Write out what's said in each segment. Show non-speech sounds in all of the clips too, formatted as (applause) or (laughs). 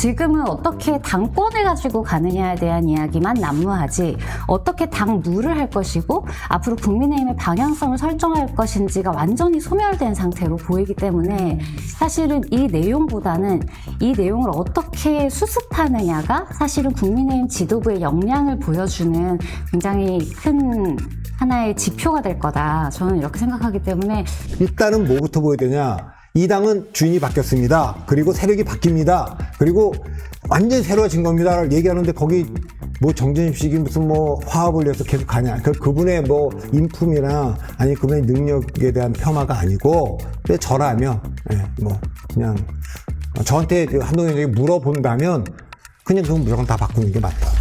지금은 어떻게 당권을 가지고 가느냐에 대한 이야기만 난무하지 어떻게 당무를 할 것이고 앞으로 국민의힘의 방향성을 설정할 것인지가 완전히 소멸된 상태로 보이기 때문에 사실은 이 내용보다는 이 내용을 어떻게 수습하느냐가 사실은 국민의힘 지도부의 역량을 보여주는 굉장히 큰 하나의 지표가 될 거다. 저는 이렇게 생각하기 때문에 일단은 뭐부터 보여야 되냐? 이 당은 주인이 바뀌었습니다. 그리고 세력이 바뀝니다. 그리고 완전히 새로워진 겁니다를 얘기하는데 거기 뭐 정전입식이 무슨 뭐 화합을 위해서 계속 가냐. 그 그분의 뭐 인품이나 아니 그분의 능력에 대한 폄하가 아니고 근데 저라면 예, 뭐 그냥 저한테 그 한동훈 의원이 물어본다면 그냥 그건 무조건 다 바꾸는 게 맞다.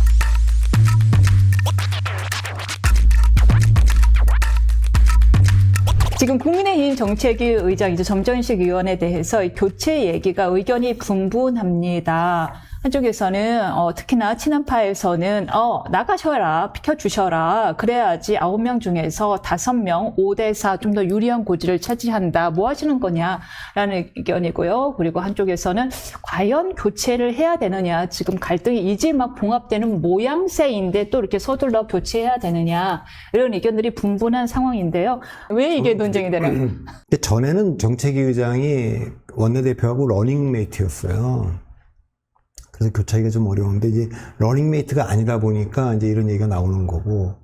지금 국민의힘 정책위 의장 이제 점전식 의원에 대해서 이 교체 얘기가 의견이 분분합니다. 한쪽에서는 어, 특히나 친한파에서는 어, 나가셔라 비켜주셔라 그래야지 아홉 명 중에서 다섯 명 5대 4 좀 더 유리한 고지를 차지한다. 뭐 하시는 거냐라는 의견이고요. 그리고 한쪽에서는 과연 교체를 해야 되느냐. 지금 갈등이 이제 막 봉합되는 모양새인데 또 이렇게 서둘러 교체해야 되느냐. 이런 의견들이 분분한 상황인데요. 왜 이게 논쟁이 되나요? 전에는 정책위 의장이 원내대표하고 러닝메이트였어요. 그래서 교차하기가 좀 어려운데 이제 러닝메이트가 아니다 보니까 이제 이런 얘기가 나오는 거고,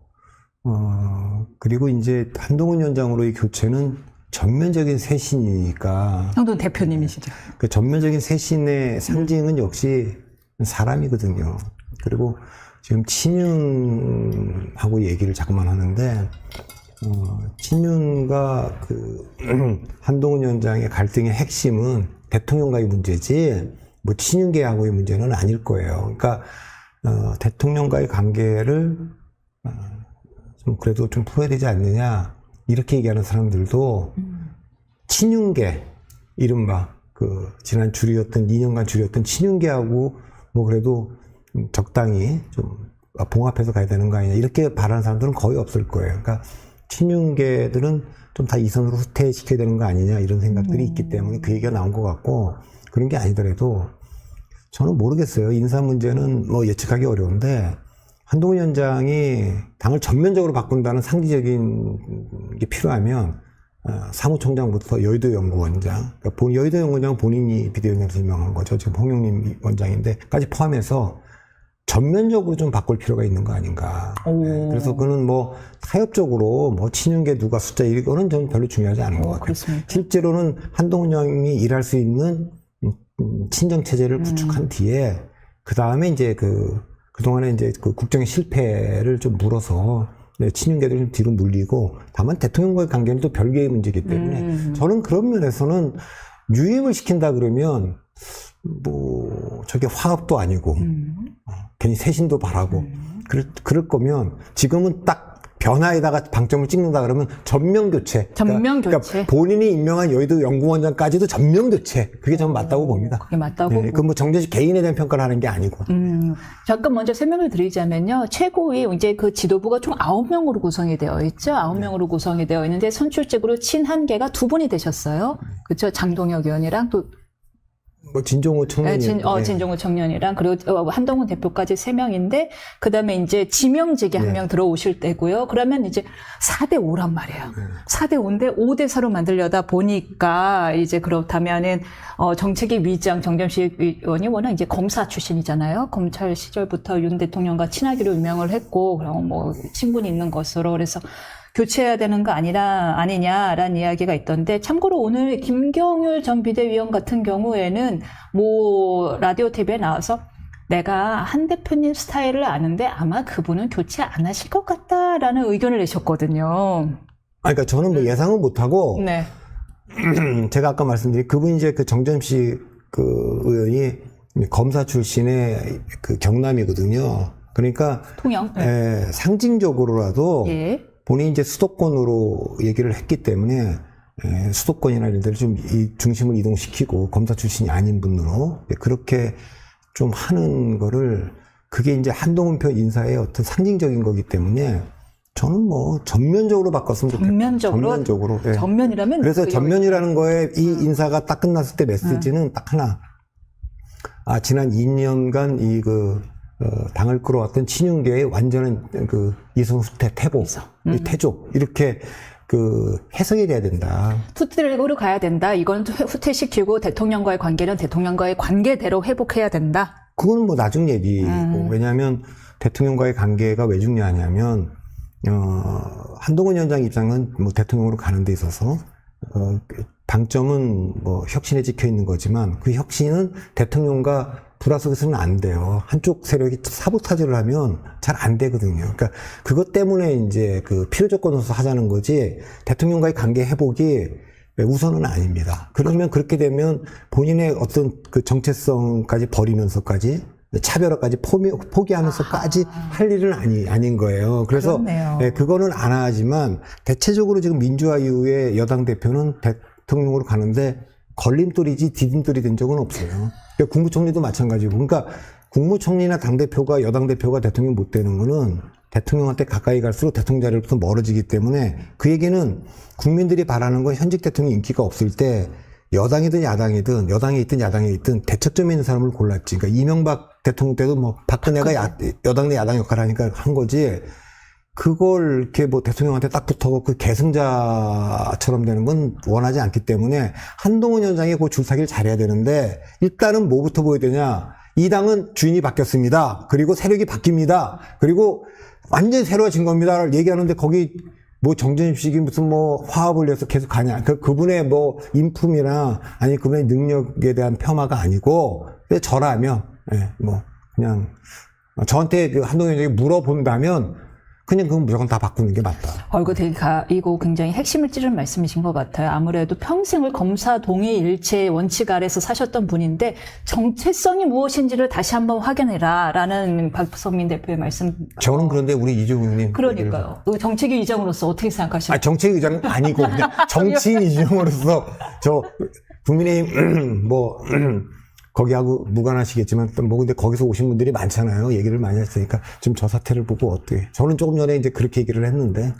어, 그리고 이제 한동훈 위원장으로의 교체는 전면적인 쇄신이니까 형돈 대표님이시죠. 그 전면적인 쇄신의 상징은 역시 사람이거든요. 그리고 지금 친윤하고 얘기를 자꾸만 하는데, 어, 친윤과 그 (clears throat) 한동훈 위원장의 갈등의 핵심은 대통령과의 문제지, 뭐 친윤계하고의 문제는 아닐 거예요. 그러니까 어, 대통령과의 관계를 어, 좀 그래도 좀 풀어야 되지 않느냐 이렇게 얘기하는 사람들도 친윤계 이른바 그 지난 줄이었던 2년간 줄이었던 친윤계하고 뭐 그래도 음, 적당히 좀 봉합해서 가야 되는 거 아니냐 이렇게 바라는 사람들은 거의 없을 거예요. 그러니까 친윤계들은 좀 다 이선으로 후퇴시켜야 되는 거 아니냐 이런 생각들이 있기 때문에 그 얘기가 나온 것 같고 그런 게 아니더라도 저는 모르겠어요. 인사 문제는 뭐 예측하기 어려운데 한동훈 위원장이 당을 전면적으로 바꾼다는 상징적인 게 필요하면 어, 사무총장부터 여의도 연구원장, 그러니까 본, 여의도 연구원장은 본인이 비대위원장에서 임명한 거죠. 지금 홍영림 원장인데까지 포함해서 전면적으로 좀 바꿀 필요가 있는 거 아닌가. 오. 네, 그래서 그는 뭐 타협적으로 뭐 친윤계 누가 숫자 이거는 저는 별로 중요하지 않은 것 어, 같아요. 그렇습니까? 실제로는 한동훈 형이 일할 수 있는 친정 체제를 구축한 뒤에 그 다음에 이제 그 그동안에 이제 그 국정의 실패를 좀 물어서 네, 친윤계들 좀 뒤로 물리고 다만 대통령과의 관계는 또 별개의 문제이기 때문에 음. 저는 그런 면에서는 유임을 시킨다 그러면 뭐 저게 화합도 아니고 음. 어, 괜히 쇄신도 바라고 그럴, 그럴 거면 지금은 딱 변화에다가 방점을 찍는다 그러면 전면 교체. 전면 그러니까, 교체. 그러니까 본인이 임명한 여의도 연구원장까지도 전면 교체. 그게 저는 맞다고 봅니다. 그게 맞다고 네, 그뭐 정재식 개인에 대한 평가를 하는 게 아니고. 음, 잠깐 먼저 설명을 드리자면요. 최고위 이제 그 지도부가 총 아홉 명으로 구성이 되어 있죠. 아홉 명으로 구성이 되어 있는데 선출직으로 친한계가 두 분이 되셨어요. 그렇죠. 장동혁 의원이랑 또 뭐 진종호 청년이. 네, 진, 어, 네. 진종우 청년이랑 그리고 어, 한동훈 대표까지 세 명인데 그다음에 이제 지명직이 한 네. 명 들어오실 때고요. 그러면 이제 4대 5란 말이에요. 네. 4대 5인데 5대 4로 만들려다 보니까 이제 그렇다면은 어, 정책위 위장 정점식 의원이 워낙 이제 검사 출신이잖아요. 검찰 시절부터 윤 대통령과 친하기로 유명을 했고 그럼 뭐 친분이 있는 것으로 그래서 교체해야 되는 거 아니라 아니냐라는 이야기가 있던데 참고로 오늘 김경률 전 비대위원 같은 경우에는 뭐 라디오 TV에 나와서 내가 한 대표님 스타일을 아는데 아마 그분은 교체 안 하실 것 같다라는 의견을 내셨거든요. 아, 그러니까 저는 뭐 예상은 못하고 네. (clears throat) 제가 아까 말씀드린 그분 이제 그 정점식 그 의원이 검사 출신의 그 경남이거든요. 그러니까 통영. 네. 에, 상징적으로라도 예. 본인이 이제 수도권으로 얘기를 했기 때문에 에, 수도권이나 이런 데를 좀이 중심을 이동시키고 검사 출신이 아닌 분으로 예, 그렇게 좀 하는 거를 그게 이제 한동훈 표 인사의 어떤 상징적인 거기 때문에 저는 뭐 전면적으로 바꿨으면 좋겠다. 전면적으로? 전면적으로. 예. 전면이라면 그래서 그 전면이라는 거에 이 인사가 딱 끝났을 때 메시지는 딱 하나. 아, 지난 2년간 이 그, 어, 당을 끌어왔던 친윤계의 완전한 그 이성 후퇴 태복, 이 태족, 이렇게 그 해석이 돼야 된다. 투트랙으로 가야 된다. 이건 후- 후퇴시키고 대통령과의 관계는 대통령과의 관계대로 회복해야 된다. 그건 뭐 나중 얘기고, 음. 왜냐하면 대통령과의 관계가 왜 중요하냐면, 어, 한동훈 위원장 입장은 뭐 대통령으로 가는 데 있어서, 어, 방점은 뭐 혁신에 찍혀 있는 거지만 그 혁신은 대통령과 불화속에서는 안 돼요. 한쪽 세력이 사보타지를 하면 잘 안 되거든요. 그러니까 그것 때문에 이제 그 필요 조건 으로서 하자는 거지 대통령과의 관계 회복이 우선은 아닙니다. 그러면 그렇게 되면 본인의 어떤 그 정체성까지 버리면서까지 차별화까지 포기, 포기하면서까지 할 일은 아니, 아닌 거예요. 그래서. 예, 그거는 안 하지만 대체적으로 지금 민주화 이후에 여당 대표는 대통령으로 가는데 걸림돌이지 디딤돌이 된 적은 없어요. 그러니까 국무총리도 마찬가지고. 그러니까 국무총리나 당대표가 여당 대표가 대통령 못 되는 거는 대통령한테 가까이 갈수록 대통령 자리로부터 멀어지기 때문에 그 얘기는 국민들이 바라는 건 현직 대통령 인기가 없을 때 여당이든 야당이든 여당에 있든 야당에 있든 대척점에 있는 사람을 골랐지. 그러니까 이명박 대통령 때도 뭐 박근혜가 야, 여당 내 야당 역할을 하니까 한 거지. 그걸 이렇게 뭐 대통령한테 딱 붙어 그 계승자처럼 되는 건 원하지 않기 때문에 한동훈 위원장이 그 줄타기를 잘해야 되는데 일단은 뭐부터 보여야 되냐. 이 당은 주인이 바뀌었습니다. 그리고 세력이 바뀝니다. 그리고 완전히 새로워진 겁니다를 얘기하는데 거기 뭐 정전입식이 무슨 뭐 화합을 위해서 계속 가냐. 그, 그분의 뭐 인품이나 아니 그분의 능력에 대한 폄하가 아니고 저라면 예, 뭐 그냥 저한테 그 한동훈 위원장이 물어본다면 그냥 그건 무조건 다 바꾸는 게 맞다. 어, 이거 되게 가, 이거 굉장히 핵심을 찌른 말씀이신 것 같아요. 아무래도 평생을 검사 동의 일체의 원칙 아래서 사셨던 분인데 정체성이 무엇인지를 다시 한번 확인해라 라는 박성민 대표의 말씀. 저는 그런데 우리 의원님 그러니까요. 그 정책위 의장으로서 어떻게 생각하십니까? 아, 정책 의장은 아니고 그냥 (laughs) 정치인 이중으로서 저 국민의힘 (clears throat) 뭐 (clears throat) 거기하고 무관하시겠지만 또뭐 근데 거기서 오신 분들이 많잖아요. 얘기를 많이 했으니까 지금 저 사태를 보고 어떻게? 저는 조금 전에 이제 그렇게 얘기를 했는데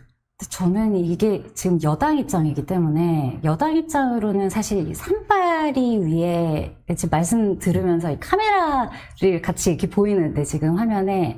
저는 이게 지금 여당 입장이기 때문에 여당 입장으로는 사실 이 산발이 위에 지금 말씀 들으면서 이 카메라를 같이 이렇게 보이는데 지금 화면에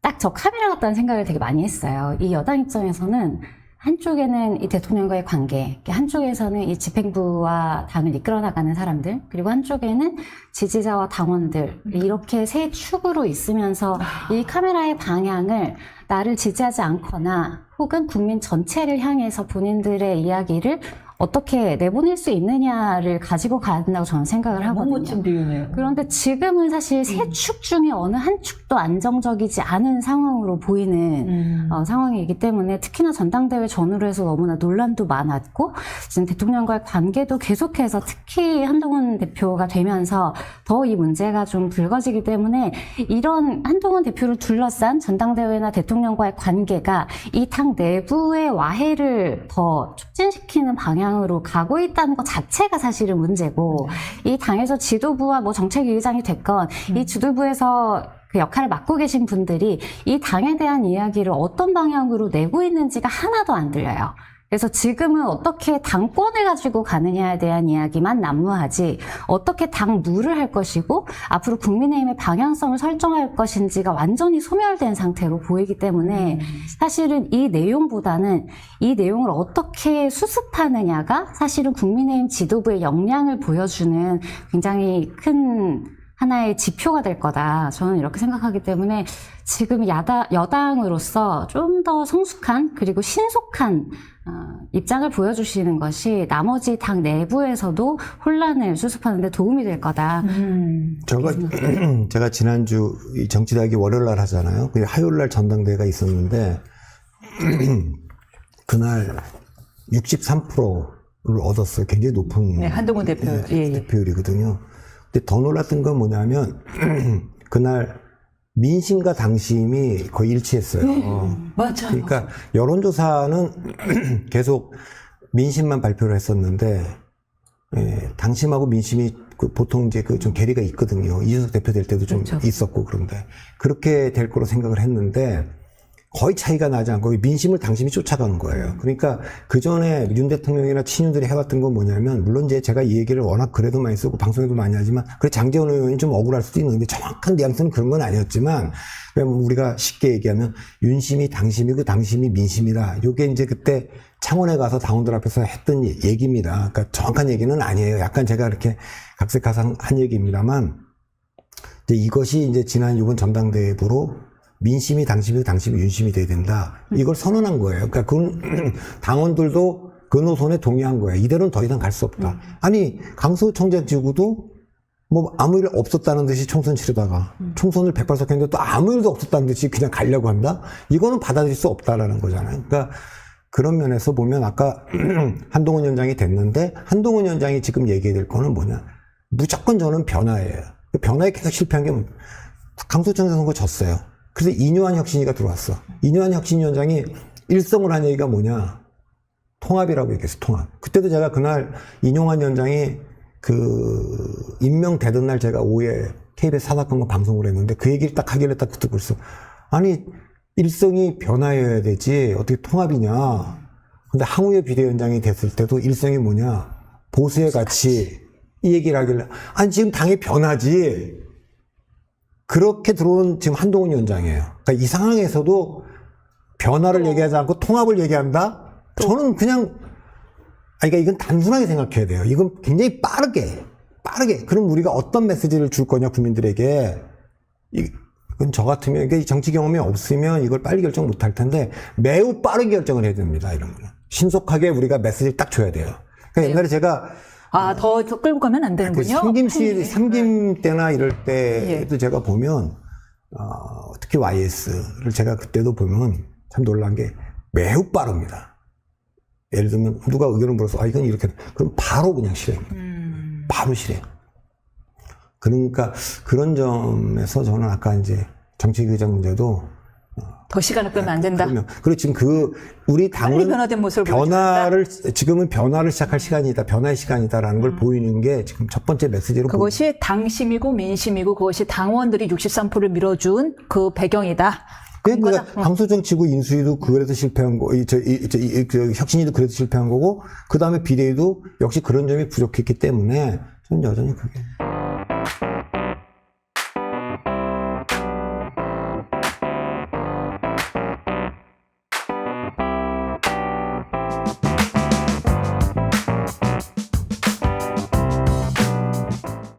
딱 저 카메라 같다는 생각을 되게 많이 했어요. 이 여당 입장에서는 한쪽에는 이 대통령과의 관계, 한쪽에서는 이 집행부와 당을 이끌어 나가는 사람들, 그리고 한쪽에는 지지자와 당원들, 이렇게 세 축으로 있으면서 이 카메라의 방향을 나를 지지하지 않거나 혹은 국민 전체를 향해서 본인들의 이야기를 어떻게 내보낼 수 있느냐를 가지고 가야 된다고 저는 생각을 하거든요. 비유네요. 그런데 지금은 사실 세 축 중에 어느 한 축도 안정적이지 않은 상황으로 보이는 음. 어, 상황이기 때문에 특히나 전당대회 전후로 해서 너무나 논란도 많았고 지금 대통령과의 관계도 계속해서 특히 한동훈 대표가 되면서 더 이 문제가 좀 불거지기 때문에 이런 한동훈 대표를 둘러싼 전당대회나 대통령과의 관계가 이 당 내부의 와해를 더 촉진시키는 방향 으로 가고 있다는 것 자체가 사실은 문제고 이 당에서 지도부와 뭐 정책위 의장이 됐건 이 지도부에서 그 역할을 맡고 계신 분들이 이 당에 대한 이야기를 어떤 방향으로 내고 있는지가 하나도 안 들려요. 그래서 지금은 어떻게 당권을 가지고 가느냐에 대한 이야기만 난무하지 어떻게 당 무를 할 것이고 앞으로 국민의힘의 방향성을 설정할 것인지가 완전히 소멸된 상태로 보이기 때문에 사실은 이 내용보다는 이 내용을 어떻게 수습하느냐가 사실은 국민의힘 지도부의 역량을 보여주는 굉장히 큰 하나의 지표가 될 거다. 저는 이렇게 생각하기 때문에 지금 야다, 여당으로서 좀 더 성숙한 그리고 신속한 어, 입장을 보여주시는 것이 나머지 당 내부에서도 혼란을 수습하는 데 도움이 될 거다. 음. 제가 (clears throat) 제가 지난주 이 정치대학이 월요일 날 하잖아요. 그 화요일 날 전당대회가 있었는데 (clears throat) 그날 63%를 얻었어요. 굉장히 높은 네, 한동훈 대표. 네, 예, 예. 득표율이거든요. 근데 더 놀랐던 건 뭐냐면 (clears throat) 그날 민심과 당심이 거의 일치했어요. 맞아요. 그러니까 여론조사는 (clears throat) 계속 민심만 발표를 했었는데 예, 당심하고 민심이 그 보통 이제 그 좀 괴리가 있거든요. 이준석 대표 될 때도 좀 그렇죠. 있었고 그런데 그렇게 될 거로 생각을 했는데 거의 차이가 나지 않고 민심을 당심이 쫓아간 거예요. 그러니까 그 전에 윤 대통령이나 친윤들이 해왔던 건 뭐냐면 물론 이제 제가 이 얘기를 워낙 그래도 많이 쓰고 방송에도 많이 하지만 그래 장재원 의원이 좀 억울할 수도 있는데 정확한 뉘앙스는 그런 건 아니었지만 우리가 쉽게 얘기하면 윤심이 당심이고 당심이 민심이다. 요게 이제 그때 창원에 가서 당원들 앞에서 했던 얘- 얘기입니다. 그러니까 정확한 얘기는 아니에요. 약간 제가 이렇게 각색한 한 얘기입니다만 이제 이것이 이제 지난 이번 전당대회로 민심이 당심이고 당심이 윤심이 돼야 된다. 이걸 선언한 거예요. 그러니까 그 (clears throat) 당원들도 그 노선에 동의한 거예요. 이대로는 더 이상 갈 수 없다. 아니 강서청장 지구도 뭐 아무 일 없었다는 듯이 총선 치르다가 총선을 백발석했는데 또 아무 일도 없었다는 듯이 그냥 가려고 한다? 이거는 받아들일 수 없다라는 거잖아요. 그러니까 그런 면에서 보면 아까 (clears throat) 한동훈 위원장이 됐는데 한동훈 위원장이 지금 얘기해야 될 거는 뭐냐. 무조건 저는 변화예요. 그 변화에 계속 실패한 게 뭐- 강서청장 선거 졌어요. 그래서 이뇨한 혁신이가 들어왔어. 이뇨한 혁신위원장이 일성을 한 얘기가 뭐냐. 통합이라고 얘기했어, 통합. 그때도 제가 그날 이용환 위원장이 그 임명되던 날 제가 오후에 KBS 사사건과 방송을 했는데 그 얘기를 딱 하길래 딱 듣고 있어. 아니, 일성이 변화여야 되지. 어떻게 통합이냐. 근데 항우의 비대위원장이 됐을 때도 일성이 뭐냐. 보수의 가치. 이 얘기를 하길래. 아니, 지금 당의 변화지. 그렇게 들어온 지금 한동훈 위원장이에요. 그러니까 이 상황에서도 변화를 얘기하지 않고 통합을 얘기한다? 저는 그냥, 아, 그러니까 이건 단순하게 생각해야 돼요. 이건 굉장히 빠르게, 빠르게. 그럼 우리가 어떤 메시지를 줄 거냐, 국민들에게. 이- 이건 저 같으면, 그러니까 이 정치 경험이 없으면 이걸 빨리 결정 못 할 텐데, 매우 빠르게 결정을 해야 됩니다, 이런 거는. 신속하게 우리가 메시지를 딱 줘야 돼요. 그러니까 옛날에 제가 아, 더, 더 끌고 가면 안그 되는군요. 삼김씨, 삼김 때나 이럴 예. 때도 제가 보면, 어, 특히 YS를 제가 그때도 보면 참 놀란 게 매우 빠릅니다. 예를 들면 누가 의견을 물어서, 아, 이건 이렇게, 그럼 바로 그냥 실행. 음. 바로 실행. 그러니까 그런 점에서 저는 아까 이제 정치 규정 문제도 더 시간을 끌면 안 된다. 그러면 그리고 지금 그 우리 당은 변화된 모습을 변화를 지금은 변화를 시작할 시간이다, 변화의 시간이다라는 걸 보이는 게 지금 첫 번째 메시지로 보입니다. 음. 그것이 당심이고 민심이고 그것이 당원들이 63%를 밀어준 그 배경이다. 그러니까 거다. 어. 강소정 지구 인수위도 그래서 실패한 거, 이, 저, 이, 저, 이, 그 혁신위도 그래서 실패한 거고, 그 다음에 비대위도 역시 그런 점이 부족했기 때문에 저는 여전히 그게